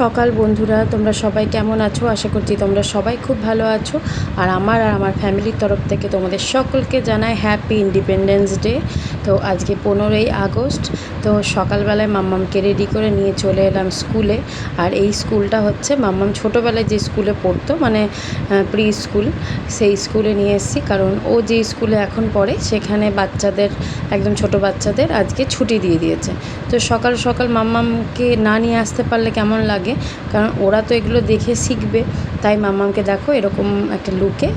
সকাল বন্ধুরা, তোমরা সবাই কেমন আছো? আশা করছি তোমরা সবাই খুব ভালো আছো। আর আমার আর আমার ফ্যামিলির তরফ থেকে তোমাদের সকলকে জানাই হ্যাপি ইন্ডিপেন্ডেন্স ডে তো আজকে পনেরোই আগস্ট, তো সকালবেলায় মাম্মামকে রেডি করে নিয়ে চলে এলাম স্কুলে আর এই স্কুলটা হচ্ছে মাম্মাম ছোটোবেলায় যে স্কুলে পড়তো মানে প্রি স্কুল সেই স্কুলে নিয়ে এসেছি। কারণ ও যে স্কুলে এখন পড়ে, সেখানে বাচ্চাদের, একদম ছোট বাচ্চাদের আজকে ছুটি দিয়ে দিয়েছে। তো সকাল সকাল মাম্মামকে না নিয়ে আসতে পারলে কেমন লাগে কারণ ওরা তো এগুলো দেখে শিখবে। তাই মাম্মামকে দেখো এরকম একটা লুকে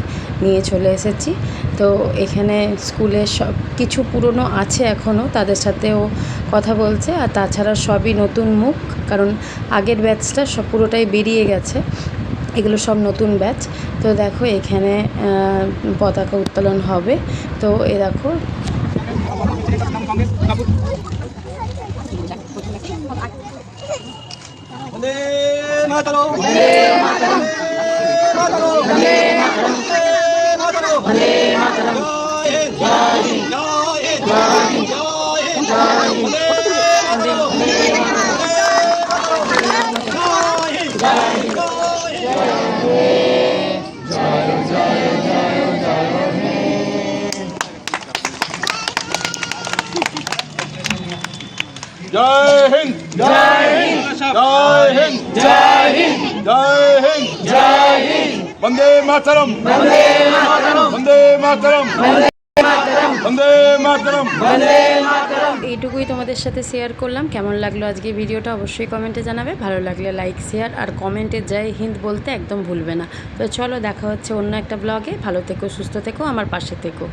নিয়ে চলে এসেছি। তো এখানে স্কুলে সব কিছু পুরনো আছে এখনও তাদের সাথেও কথা বলছে। আর তাছাড়া সবই নতুন মুখ, কারণ আগের ব্যাচটা সব পুরোটাই বেরিয়ে গেছে। এগুলো সব নতুন ব্যাচ তো দেখো এখানে পতাকা উত্তোলন হবে। তো এ দেখো। వందే మాతరం వందే మాతరం వందే మాతరం వందే మాతరం జై హింద్ జై హింద్ జై హింద్ जय हिंद जय এইটুকুই তোমাদের সাথে শেয়ার করলাম। কেমন লাগল আজকে ভিডিওটা অবশ্যই কমেন্টে জানাবে। ভালো লাগলে লাইক শেয়ার আর কমেন্টে যাই হিন্দ বলতে একদম ভুলবে না। তো চলো দেখা হচ্ছে অন্য একটা ব্লগে ভালো থেকো সুস্থ থেকো আমার পাশে থেকো।